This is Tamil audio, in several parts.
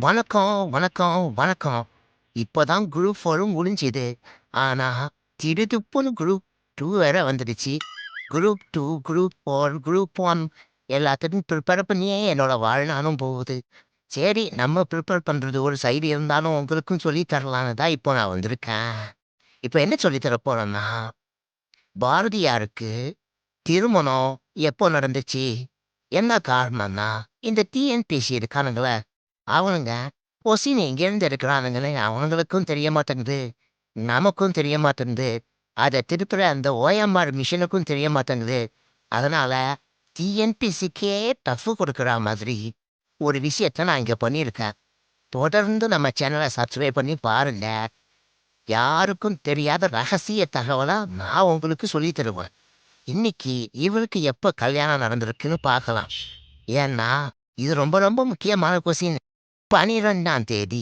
வணக்கம், வணக்கம், வணக்கம். இப்பதான் குரூப் ஃபோரும் முடிஞ்சுது. ஆனால் திடுதுப்புன்னு குரூப் டூ வேற வந்துடுச்சு. Group two group four group one எல்லாத்துக்கும் ப்ரிப்பேர் பண்ணியே என்னோட வாழ்நாளும் போகுது. சரி, நம்ம ப்ரிப்பேர் பண்ணுறது ஒரு சைடு இருந்தாலும் உங்களுக்கும் சொல்லி தரலான்னு தான் இப்போ நான் வந்திருக்கேன். இப்போ என்ன சொல்லி தர பாரதியாருக்கு திருமணம் எப்போ நடந்துச்சு? என்ன காரணம்னா, இந்த டிஎன்பிஎஸ்சி இருக்கானுங்களே அவனுங்க கொஸ்டின் எங்கேருந்து எடுக்குறானுங்கன்னு அவனுங்களுக்கும் தெரிய மாட்டேங்குது. நமக்கும் தெரிய மாட்டேங்குது. அதை திருப்புற அந்த ஓஎம்ஆர் மிஷினுக்கும் தெரிய மாட்டேங்குது. அதனால டிஎன்பிசிக்கே டஃப்பு கொடுக்குற மாதிரி ஒரு விஷயத்த நான் இங்க பண்ணியிருக்கேன். தொடர்ந்து நம்ம சேனல சப்ஸ்கிரைப் பண்ணி பாருங்க. யாருக்கும் தெரியாத ரகசிய தகவலா நான் உங்களுக்கு சொல்லி தருவேன். இன்னைக்கு இவருக்கு எப்ப கல்யாணம் நடந்திருக்குன்னு பார்க்கலாம். ஏன்னா, இது ரொம்ப ரொம்ப முக்கியமான கொஸ்டின். 12ஆம் தேதி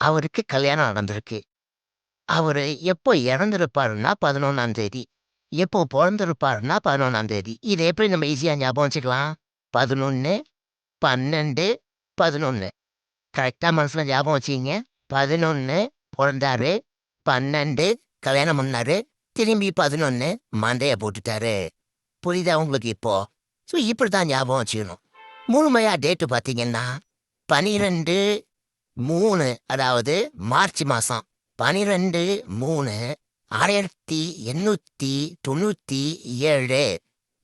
அவருக்கு கல்யாணம் நடந்திருக்கு. அவரு எப்போ இறந்துருப்பாருன்னா பதினொன்றாம் தேதி. எப்போ பிறந்திருப்பாருன்னா பதினொன்றாம் தேதி. இதை எப்படி நம்ம ஈஸியா ஞாபகம் வச்சுக்கலாம்? 11, 12, 11 கரெக்ட்டா மனசுல ஞாபகம் வச்சுக்கங்க. 11 பொறந்தாரு. 12 கல்யாணம் பண்ணாரு. திரும்பி 11 மண்டைய போட்டுட்டாரு. புரியுதா உங்களுக்கு இப்போ? ஸோ இப்படித்தான் ஞாபகம் வச்சுக்கணும். முழுமையா டேட்டு பார்த்தீங்கன்னா, பனிரெண்டு மூணு அதாவது மார்ச் மாதம் பனிரெண்டு மூணு ஆயிரத்தி எண்ணூற்றி தொண்ணூற்றி ஏழு.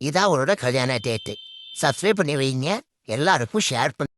இதான் அவரோட கல்யாண டேட்டு சப்ஸ்கிரைப் பண்ணி வைங்க. எல்லாருக்கும் ஷேர் பண்ணு